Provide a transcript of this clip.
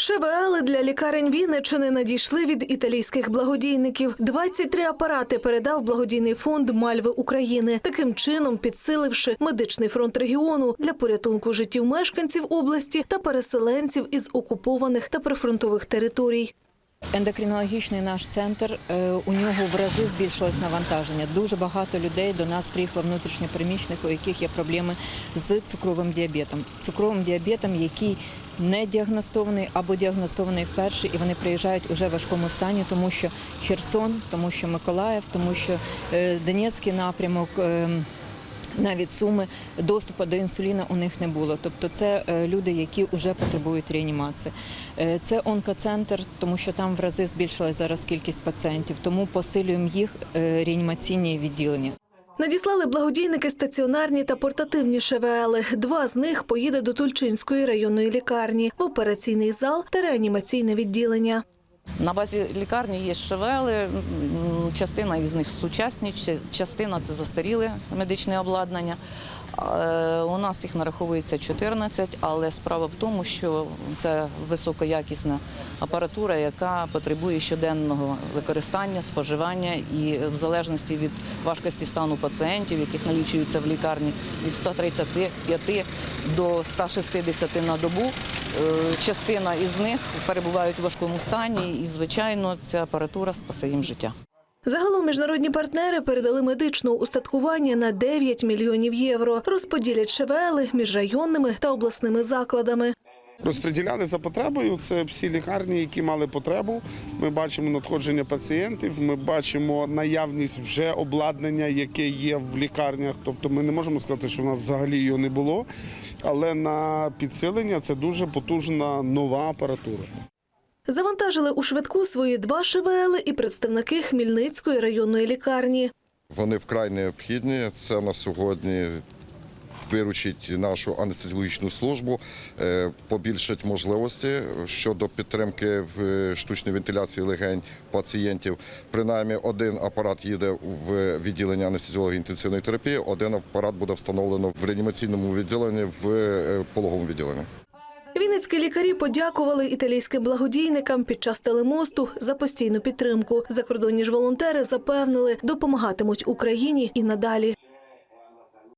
ШВЛ для лікарень Вінничини надійшли від італійських благодійників. 23 апарати передав благодійний фонд Мальви України, таким чином підсиливши медичний фронт регіону для порятунку життів мешканців області та переселенців із окупованих та прифронтових територій. Ендокринологічний наш центр е, у нього в рази збільшилось навантаження. Дуже багато людей до нас приїхало внутрішньопереміщених, у яких є проблеми з цукровим діабетом. Цукровим діабетом, який не діагностований або діагностований вперше, і вони приїжджають уже в важкому стані, тому що Херсон, тому що Миколаїв, тому що е, Донецький напрямок. Навіть суми доступу до інсуліна у них не було. Тобто це е, люди, які вже потребують реанімації. Е, Це онкоцентр, тому що там в рази збільшилась зараз кількість пацієнтів, тому посилюємо їх е, реанімаційні відділення. Надіслали благодійники стаціонарні та портативні ШВЛи. Два з них поїде до Тульчинської районної лікарні в операційний зал та реанімаційне відділення. На базі лікарні є шевели, частина із них сучасні, частина це застаріле медичне обладнання. Е, У нас їх нараховується 14, але справа в тому, що це високоякісна апаратура, яка потребує щоденного використання, споживання і в залежності від важкості стану пацієнтів, яких налічується в лікарні від 135 до 160 на добу. Е, Частина із них перебувають у важкому стані, і звичайно, ця апаратура спасе їм життя. Загалом міжнародні партнери передали медичного устаткування на 9 мільйонів євро. Розподілять ШВЛи між районними та обласними закладами. Розподіляли за потребою. Це всі лікарні, які мали потребу. Ми бачимо надходження пацієнтів. Ми бачимо наявність вже обладнання, яке є в лікарнях. Тобто, ми не можемо сказати, що в нас взагалі його не було. Але на підсилення це дуже потужна нова апаратура. Завантажили у швидку свої два ШВЛи і представники Хмільницької районної лікарні. Вони вкрай необхідні. Це на сьогодні виручить нашу анестезіологічну службу, е, побільшить можливості щодо підтримки в штучній вентиляції легень пацієнтів. Принаймні один апарат їде в відділення анестезіології інтенсивної терапії, один апарат буде встановлено в реанімаційному відділенні в е, пологовому відділенні. Вінницькі лікарі подякували італійським благодійникам під час телемосту за постійну підтримку. Закордонні ж волонтери запевнили, допомагатимуть Україні і надалі.